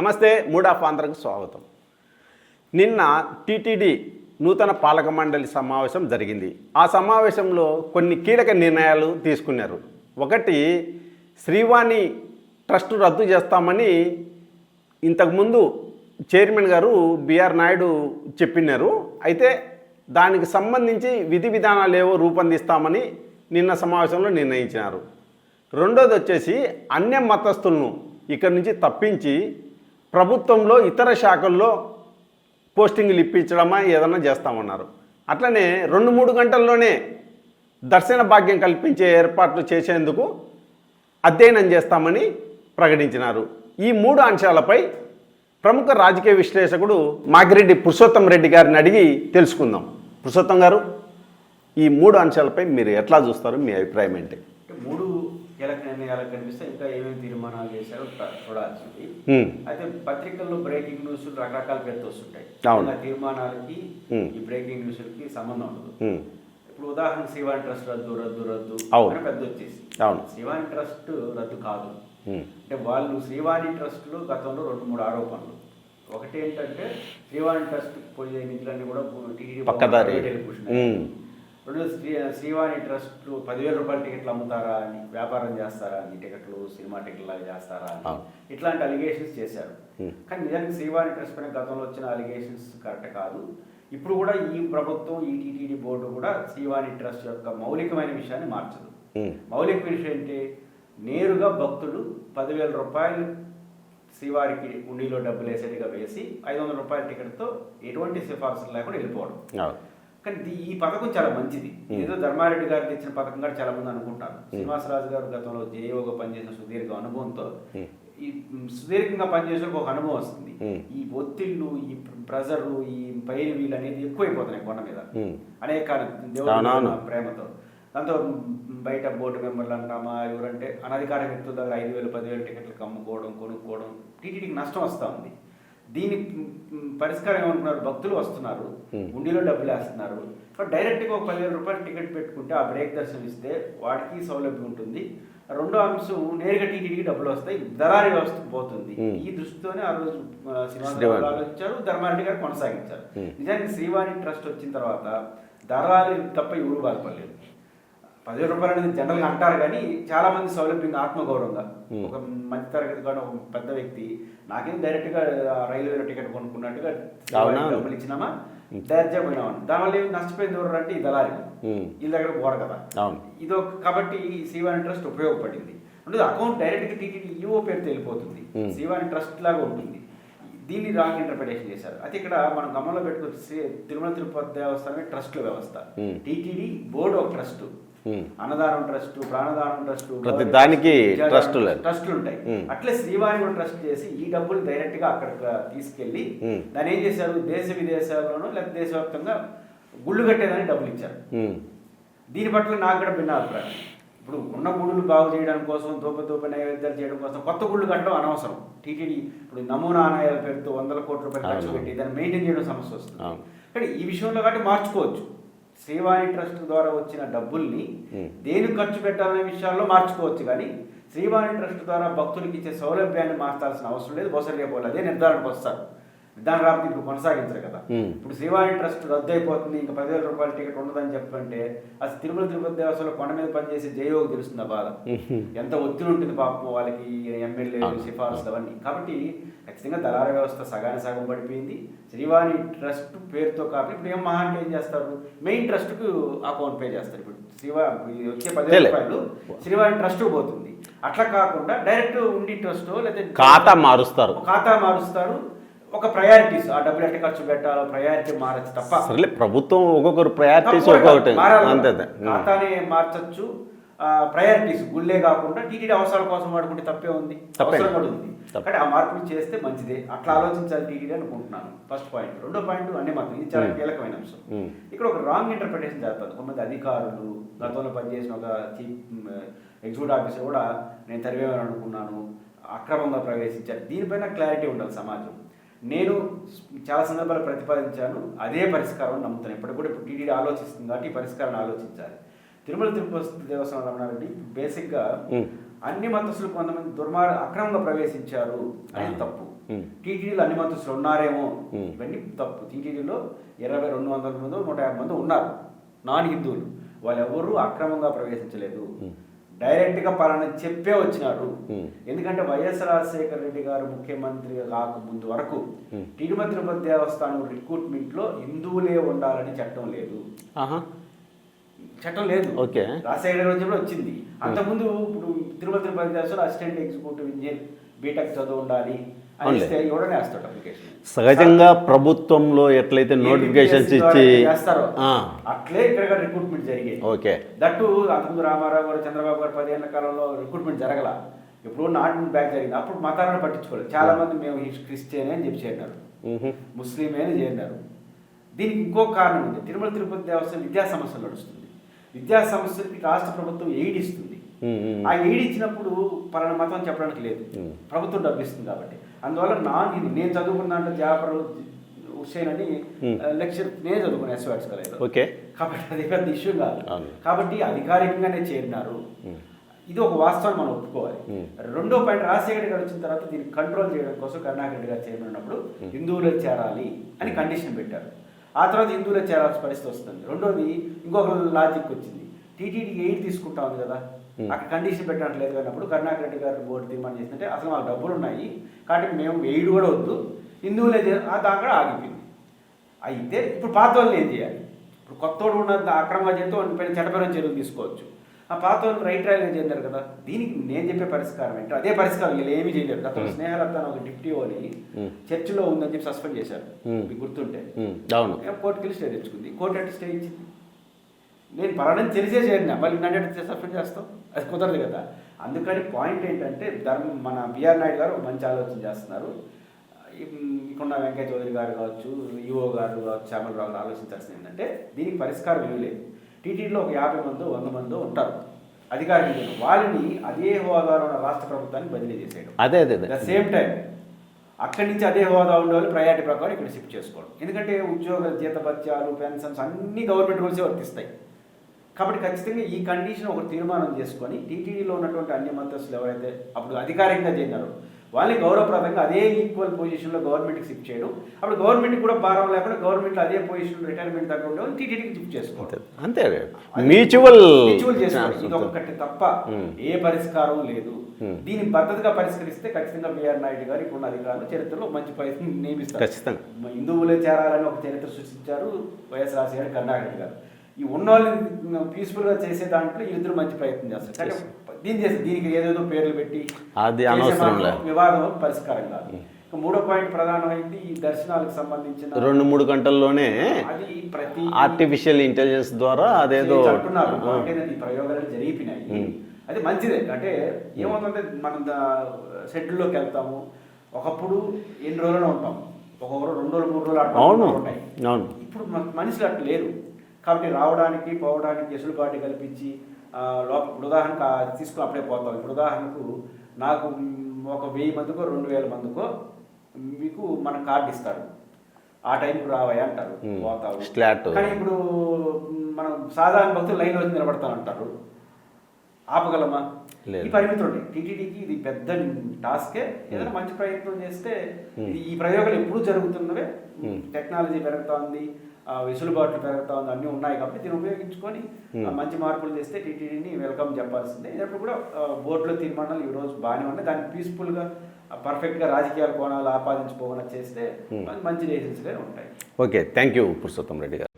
నమస్తే mood of ఆంధ్రకు స్వాగతం. నిన్న టీటీడీ నూతన పాలక మండలి సమావేశం జరిగింది. ఆ సమావేశంలో కొన్ని కీలక నిర్ణయాలు తీసుకున్నారు. ఒకటి శ్రీవాణి ట్రస్ట్ రద్దు చేస్తామని ఇంతకుముందు చైర్మన్ గారు బిఆర్ నాయుడు చెప్పినారు. అయితే దానికి సంబంధించి విధి విధానాలు ఏవో రూపొందిస్తామని నిన్న సమావేశంలో నిర్ణయించినారు. రెండోది వచ్చేసి అన్య మతస్థులను ఇక్కడి నుంచి తప్పించి ప్రభుత్వంలో ఇతర శాఖల్లో పోస్టింగ్లు ఇప్పించడమా ఏదన్నా చేస్తామన్నారు. అట్లనే రెండు మూడు గంటల్లోనే దర్శన భాగ్యం కల్పించే ఏర్పాట్లు చేసేందుకు అధ్యయనం చేస్తామని ప్రకటించినారు. ఈ మూడు అంశాలపై ప్రముఖ రాజకీయ విశ్లేషకుడు మాగిరెడ్డి పురుషోత్తం రెడ్డి గారిని అడిగి తెలుసుకుందాం. పురుషోత్తం గారు ఈ మూడు అంశాలపై మీరు ఎట్లా చూస్తారు? మీ అభిప్రాయం ఏంటి? కీలక నిర్ణయాలు కనిపిస్తే ఇంకా ఏమేమి తీర్మానాలు చేశారో చూడాల్సింది. అయితే పత్రికల్లో బ్రేకింగ్ న్యూస్ రకరకాల పేరుతో వస్తుంటాయి తీర్మానాలకి. ఈ బ్రేకింగ్ న్యూస్లకి సంబంధం ఉండదు. ఇప్పుడు ఉదాహరణ శ్రీవాణి ట్రస్ట్ రద్దు రద్దు రద్దు. అని పెద్ద వచ్చేసి. శ్రీవాణి ట్రస్ట్ రద్దు కాదు. అంటే వాళ్ళు శ్రీవాణి ట్రస్ట్లో గతంలో రెండు మూడు ఆరోపణలు ఒకటి ఏంటంటే శ్రీవాణి ట్రస్ట్ పోయే నిధులన్నీ కూడా టీడీ పక్కదారి. రెండు శ్రీ శ్రీవాణి ట్రస్ట్ పదివేల రూపాయల టికెట్లు అమ్ముతారా అని వ్యాపారం చేస్తారా అని టికెట్లు సినిమా టికెట్లు లాగా చేస్తారా అని. ఇట్లాంటి అలిగేషన్స్ చేశారు. కానీ నిజానికి శ్రీవాణి ట్రస్ట్ పైన గతంలో వచ్చిన అలిగేషన్స్ కరెక్ట్ కాదు ఇప్పుడు కూడా ఈ ప్రభుత్వం ఈ టీటీడీ బోర్డు కూడా శ్రీవాణి ట్రస్ట్ యొక్క మౌలికమైన విషయాన్ని మార్చదు. మౌలిక విషయం ఏంటి నేరుగా భక్తులు పదివేల రూపాయలు శ్రీవారికి ఉండిలో డబ్బులు వేసేట్టుగా వేసి ఐదు వందల రూపాయల టికెట్తో ఎటువంటి సిఫార్సులు లేకుండా వెళ్ళిపోవడం. కానీ ఈ పథకం చాలా మంచిది. ఏదో ధర్మారెడ్డి గారు తెచ్చిన పథకం కూడా చాలా మంది అనుకుంటారు. శ్రీనివాసరాజు గారు గతంలో జేఓగా పనిచేసిన సుదీర్ఘ అనుభవంతో ఈ సుదీర్ఘంగా పనిచేసే ఒక అనుభవం వస్తుంది. ఈ ఒత్తిళ్ళు ఈ ప్రెజరు ఈ పైరు వీలు అనేది ఎక్కువైపోతున్నాయి కొండ మీద. అనేక. దేవుడు ప్రేమతో. దాంతో బయట బోర్డు మెంబర్లు అంటామా ఎవరంటే అనధికార వ్యక్తుల దగ్గర ఐదు వేలు పదివేలు టికెట్లకు అమ్ముకోవడం కొనుక్కోవడం టీటీడీకి నష్టం వస్తూ ఉంది. దీని పరిష్కారం ఏమనుకున్నారు? భక్తులు వస్తున్నారు. ఉండిలో డబ్బులు వేస్తున్నారు. డైరెక్ట్గా ఒక పదివేల రూపాయలు టికెట్ పెట్టుకుంటే ఆ బ్రేక్ దర్శనం ఇస్తే వాడికి సౌలభ్యం ఉంటుంది. రెండో అంశం నేరుగా టీటీడీకి డబ్బులు వస్తాయి. దళారీ వ్యవస్థకు పోతుంది. ఈ దృష్టితోనే ఆ రోజు శ్రీవాణి. ఆలోచించారు. ధర్మారెడ్డి గారు కొనసాగించారు. నిజానికి శ్రీవాణి ట్రస్ట్ వచ్చిన తర్వాత దళారీ తప్ప ఎవరు బాధపడలేదు. పదివేల రూపాయలు అనేది జనరల్గా అంటారు కానీ చాలా మంది సౌలభ్యంగా ఆత్మగౌరవంగా. ఒక మధ్య తరగతి కానీ ఒక పెద్ద వ్యక్తి నాకేం డైరెక్ట్గా రైల్వే టికెట్ కొనుక్కున్నట్టుగా? డబ్బులు ఇచ్చినామా డైరెక్ట్గా పోయినామని దానివల్ల ఏం నష్టపోయింది ఎవరు అంటే ఈ దళారీ. వీళ్ళ దగ్గర పోరు కదా. ఇది ఒక కాబట్టి ఈ శ్రీవాణి ట్రస్ట్ ఉపయోగపడింది అంటే అకౌంట్ డైరెక్ట్గా టీటీడీ ఈఓ పేరుతో వెళ్ళిపోతుంది Hmm. శ్రీవాణి ట్రస్ట్ లాగా ఉంటుంది దీన్ని రాంగ్ ఇంటర్ప్రిటేషన్ చేశారు అయితే ఇక్కడ మనం గమనంలో పెట్టుకోవచ్చు తిరుమల తిరుపతి దేవస్థానమే ట్రస్ట్ల వ్యవస్థ. టీటీడీ బోర్డు ఒక ట్రస్ట్. అన్నదానం ట్రస్ట్ ప్రాణదానం ట్రస్ట్ ప్రతి దానికి ట్రస్టులు. ట్రస్టులు ఉంటాయి Hmm. అట్లే శ్రీవాణి కూడా ట్రస్ట్ చేసి ఈ డబ్బులు డైరెక్ట్గా అక్కడికి తీసుకెళ్ళి Hmm. దాన్ని ఏం చేశారు దేశ విదేశాల్లోనూ లేదా దేశవ్యాప్తంగా గుళ్ళు కట్టేదానికి డబ్బులు ఇచ్చారు. దీని పట్ల నాకు కూడా భిన్న అభిప్రాయం ఇప్పుడు ఉన్న గుడులు బాగు చేయడం కోసం దూప దూప నైవేద్యాలు చేయడం కోసం కొత్త గుళ్ళు కట్టడం అనవసరం టీటీడీ ఇప్పుడు నమూనా ఆనాయాల పేరుతో వందల కోట్ల రూపాయలు ఖర్చు. పెట్టి దాన్ని మెయింటైన్ చేయడం సమస్య వస్తుంది. కానీ ఈ విషయంలో కాబట్టి మార్చుకోవచ్చు శ్రీవాణి ట్రస్ట్ ద్వారా వచ్చిన డబ్బుల్ని. దేనికి ఖర్చు పెట్టాలనే విషయాల్లో మార్చుకోవచ్చు కానీ శ్రీవాణి ట్రస్ట్ ద్వారా భక్తులకి ఇచ్చే సౌలభ్యాన్ని మార్చాల్సిన అవసరం లేదు వాళ్ళు అదే నిర్ధారణకు వస్తారు నిర్ధారణ రాకపోతే ఇప్పుడు కొనసాగించరు కదా. ఇప్పుడు శ్రీవాణి ట్రస్ట్ రద్దు అయిపోతుంది ఇంకా పదివేల రూపాయల టికెట్ ఉండదని చెప్పంటే అసలు తిరుమల తిరుపతి దేవస్థానంలో కొండ మీద పనిచేసే జయోకి తెలుస్తుంది బాధ? ఎంత ఒత్తిడి ఉంటుంది పాపం వాళ్ళకి ఎమ్మెల్యేలు. సిఫార్సులు అవన్నీ. కాబట్టి ఖచ్చితంగా దళార వ్యవస్థ సగానికి సగం పడిపోయింది. శ్రీవాణి ట్రస్ట్ పేరుతో కాకుండా ఇప్పుడు ఏం మహా అంటే ఏం చేస్తారు? మెయిన్ ట్రస్ట్కు అకౌంట్ పే చేస్తారు. ఇప్పుడు శ్రీవా వచ్చే పదివేల. రూపాయలు శ్రీవాణి ట్రస్ట్ పోతుంది. అట్లా కాకుండా డైరెక్ట్ ఉండి ట్రస్ట్ లేదా ఖాతా మారుస్తారు. ఖాతా మారుస్తారు. ఒక ప్రయారిటీస్ ఆ డబ్బులు ఎట్లా ఖర్చు పెట్టాలో ప్రయారిటీ మారచ్చు తప్ప సరేలే ప్రభుత్వం ఒక్కొక్కరు ప్రయారిటీస్ ఒక్కొక్కటి. అంతే. ఖాతానే మార్చచ్చు. ప్రయారిటీస్ గుళ్ళే కాకుండా టీటీడీ అవసరాల కోసం వాడుకుంటే తప్పే ఉంది. తప్పే. అవసరం కూడా ఉంది. కానీ ఆ మార్పులు చేస్తే మంచిదే. అట్లా ఆలోచించాలి టీటీడీ అనుకుంటున్నాను. ఫస్ట్ పాయింట్ రెండో పాయింట్ అన్ని మాత్రం ఇది చాలా. కీలకమైన అంశం. ఇక్కడ ఒక రాంగ్ ఇంటర్ప్రిటేషన్ జరుగుతుంది. కొంతమంది అధికారులు గతంలో పనిచేసిన ఒక చీఫ్ ఎగ్జిక్యూటివ్ ఆఫీసర్ కూడా నేను తరివేమని అనుకున్నాను. అక్రమంగా ప్రవేశించారు. దీనిపైన క్లారిటీ ఉండాలి సమాజం. నేను చాలా సందర్భాలు ప్రతిపాదించాను అదే పరిష్కారం నమ్ముతాను ఇప్పటికి కూడా ఇప్పుడు టీటీడీ ఆలోచిస్తుంది కాబట్టి ఈ పరిష్కారాన్ని ఆలోచించాలి తిరుమల తిరుపతి దేవస్థానం రమణారెడ్డి బేసిక్గా. అన్ని మతస్థులు కొంతమంది దుర్మార్గ అక్రమంగా ప్రవేశించారు అనేది. తప్పు. టీటీడీలో అన్ని మంత్రులు ఉన్నారేమో. ఇవన్నీ తప్పు టీటీడీలో ఇరవై రెండు వందల మంది నూట యాభై మంది ఉన్నారు నాన్ హిందువులు వాళ్ళు ఎవరు అక్రమంగా ప్రవేశించలేదు. డైరెక్ట్గా పలానా చెప్పే వచ్చినారు. ఎందుకంటే వైఎస్ రాజశేఖర రెడ్డి గారు ముఖ్యమంత్రి కాకముందు వరకు. తిరుమల తిరుపతి దేవస్థానం రిక్రూట్మెంట్లో హిందువులే ఉండాలని చట్టం లేదు. చట్టం లేదు. ఓకే. రాజశేఖర రోజుల్లో వచ్చింది. అంతకుముందు ఇప్పుడు తిరుమల తిరుపతి దేవస్థానం అసిస్టెంట్ ఎగ్జిక్యూటివ్ ఇంజనీర్ బీటెక్ చదువు ఉండాలి. సహజంగా ప్రభుత్వంలో ఎట్లయితే నోటిఫికేషన్స్ ఇచ్చి అట్లే ఇక్కడ రిక్రూట్మెంట్ జరిగేది ఓకే. దట్టు అంతకుముందు రామారావు గారు చంద్రబాబు గారు పదేళ్ళ కాలంలో రిక్రూట్మెంట్ జరగల. ఇప్పుడు నాట్ బ్యాక్ జరిగింది. అప్పుడు మతాలను పట్టించుకోలేదు. చాలా మంది మేము క్రిస్టియనే అని చెప్పి చేరినారు. ముస్లిమే అని చేరినారు. దీనికి ఇంకో కారణం ఉంది. తిరుమల తిరుపతి దేవస్థానం విద్యా సమస్యలు నడుస్తుంది. విద్యా సమస్యలకి రాష్ట్ర ప్రభుత్వం ఎయిడ్ ఇస్తుంది. ఆ ఎయిడ్ ఇచ్చినప్పుడు పలానా మతం చెప్పడానికి లేదు. ప్రభుత్వం డబ్బు ఇస్తుంది కాబట్టి. అందువల్ల నాన్ హిందూ నేను చదువుకున్న దాంట్లో జాఫర్ హుస్సేన్ అని Hmm. లెక్చర్ నేను చదువుకున్నాను ఎస్వాట్స్ కాలేజ్లో ఓకే కాబట్టి అది పెద్ద ఇష్యూ కాదు. కాబట్టి అధికారికంగానే చేరినారు Hmm. ఇది ఒక వాస్తవం మనం ఒప్పుకోవాలి Hmm. రెండో పాయింట్ రాజశేఖర గారు వచ్చిన తర్వాత దీన్ని కంట్రోల్ చేయడం కోసం కరుణాకర్ రెడ్డి గారు చైర్మన్ ఉన్నప్పుడు హిందువులే చేరాలి అని కండిషన్ పెట్టారు ఆ తర్వాత హిందువులే చేరాల్సిన పరిస్థితి వస్తుంది రెండోది ఇంకొక లాజిక్ వచ్చింది టీటీడీ ఎయిడ్ తీసుకుంటా ఉంది కదా Hmm. అక్కడ కండిషన్ పెట్టట్లేదు అన్నప్పుడు కరుణాకర్ రెడ్డి గారు బోర్డు తీర్మానం చేసిందంటే అసలు మాకు డబ్బులు ఉన్నాయి. కాబట్టి మేము ఎయిడ్ కూడా వద్దు. హిందువులే దాకా కూడా ఆగిపోయింది. అయితే ఇప్పుడు పాత వాళ్ళని ఏం చేయాలి? ఇప్పుడు కొత్త వాడు ఉన్న అక్రమంగా చేస్తే పైన చట్టపరం చర్యలు తీసుకోవచ్చు. ఆ పాత వాళ్ళు రైట్ రైల్గా చెందారు కదా? దీనికి నేను చెప్పే పరిష్కారం ఏంటి అదే పరిష్కారం వీళ్ళు ఏమీ చేయలేరు. గతంలో Hmm. స్నేహలత అని ఒక డిప్టీ అని Hmm. చర్చిలో ఉందని చెప్పి సస్పెండ్ చేశారు. Hmm. మీకు గుర్తుంటే. కోర్టుకి వెళ్ళి స్టే తెచ్చుకుంది. కోర్టు అంటే స్టే ఇచ్చింది. నేను పలానని తెలిసే చేరినా మళ్ళీ నన్ను సస్పెండ్ చేస్తాం అది కుదరదు కదా. అందుకని పాయింట్ ఏంటంటే ధర్మ మన బిఆర్ నాయుడు గారు మంచి ఆలోచన చేస్తున్నారు. ఇక్కడ వెంకయ్య చౌదరి గారు కావచ్చు ఈఓ గారు కావచ్చు శ్యామలరావు గారు ఆలోచించాల్సింది ఏంటంటే దీనికి పరిష్కారం ఏమీ లేదు. టీటీడీలో ఒక యాభై మందో వంద మందో ఉంటారు. అధికారులు వాళ్ళని అదే హోదాలో ఉన్న రాష్ట్ర ప్రభుత్వానికి బదిలీ చేసేయడం. అదే అదే ద సేమ్ టైం అక్కడి నుంచి అదే హోదా ఉండే వాళ్ళు ప్రయారిటీ ప్రకారం ఇక్కడ షిఫ్ట్ చేసుకోవడం. ఎందుకంటే ఉద్యోగ జీతభత్యాలు పెన్షన్స్ అన్ని గవర్నమెంట్ రూల్సే వర్తిస్తాయి. కాబట్టి ఖచ్చితంగా ఈ కండిషన్ ఒకటి తీర్మానం చేసుకొని టీటీడీలో ఉన్నటువంటి అన్ని మతస్థులు ఎవరైతే అప్పుడు అధికారికంగా చేరినారో వాళ్ళని గౌరవప్రదంగా అదే ఈక్వల్ పొజిషన్లో గవర్నమెంట్కి షిఫ్ట్ చేయడం. అప్పుడు గవర్నమెంట్కి కూడా భారం లేకుండా గవర్నమెంట్లో అదే పొజిషన్ రిటైర్మెంట్ దగ్గర ఉండే టీటీడీకి షిఫ్ట్ చేసుకోవడం. అంతే. మ్యూచువల్ మ్యూచువల్ చేసుకోవడం. ఇది ఒక్కటి తప్ప. ఏ పరిష్కారం లేదు. దీన్ని పద్ధతిగా పరిష్కరిస్తే ఖచ్చితంగా బిఆర్ నాయుడు గారు ఇప్పుడున్న అధికారులు చరిత్రలో మంచి నియమిస్తారు. ఖచ్చితంగా. హిందువులే చేరాలని ఒక చరిత్ర సృష్టించారు వైఎస్ రాజశేఖర్ కర్ణాకర్ గారు. ఈ ఉన్న వాళ్ళని పీస్ఫుల్గా చేసే దాంట్లో వీళ్ళిద్దరు మంచి ప్రయత్నం చేస్తారు. కానీ దీని చేస్తే దీనికి ఏదేదో పేర్లు పెట్టి అది చేసే. వివాదం పరిష్కారం కాదు. ఇక మూడో పాయింట్ ప్రధానమైంది ఈ దర్శనాలకు సంబంధించిన రెండు మూడు గంటల్లోనే అది ప్రతి ఆర్టిఫిషియల్ ఇంటెలిజెన్స్ ద్వారా అదేదో చేసి అంటున్నారు. ఈ ప్రయోగాలు జరిగినాయి ఉమ్. అది మంచిదే. అంటే ఏమవుతుందంటే మనం షెడ్యూల్లోకి వెళ్తాము. ఒకప్పుడు ఎన్ని రోజులు ఉంటాం. ఒక్కొక్కరు రెండు రోజులు మూడు రోజులు అవును. ఉంటాయి. ఇప్పుడు మన- మనుషులు అట్లా లేరు. కాబట్టి రావడానికి పోవడానికి ఎసులుబాటు కల్పించి లోప ఇప్పుడు ఉదాహరణకు తీసుకుని అప్పుడే పోతాం ఇప్పుడు ఉదాహరణకు నాకు ఒక వెయ్యి మందికో రెండు వేల మందికో మీకు మన కార్డు ఇస్తారు. ఆ టైంకి రావయ్యా అంటారు. Slot. కానీ ఇప్పుడు మనం సాధారణ భక్తులు లైన్లో వచ్చి నిలబడతాం అంటారు. ఆపగలమా. ఈ పరిమితులు ఉంటాయి టీటీడీకి ఇది పెద్ద టాస్కే. ఏదైనా మంచి ప్రయత్నం చేస్తే ఈ ప్రయోగాలు ఎప్పుడు జరుగుతున్నవే. టెక్నాలజీ పెరుగుతోంది. వెసులుబాట్లు పెరుగుతోంది అన్నీ ఉన్నాయి కాబట్టి దీన్ని ఉపయోగించుకొని Hmm. మంచి మార్పులు చేస్తే టీటీడీని వెల్కమ్ చెప్పాల్సిందే ఎప్పుడు కూడా బోర్డులో తీర్మానాలు ఈ రోజు బాగానే ఉన్నాయి దాన్ని పీస్ఫుల్గా పర్ఫెక్ట్గా రాజకీయాల కోణాలు ఆపాదించుకోకుండా చేస్తే Hmm. మంచి డెసిషన్స్గా ఉంటాయి okay thank you Purushottam Reddy garu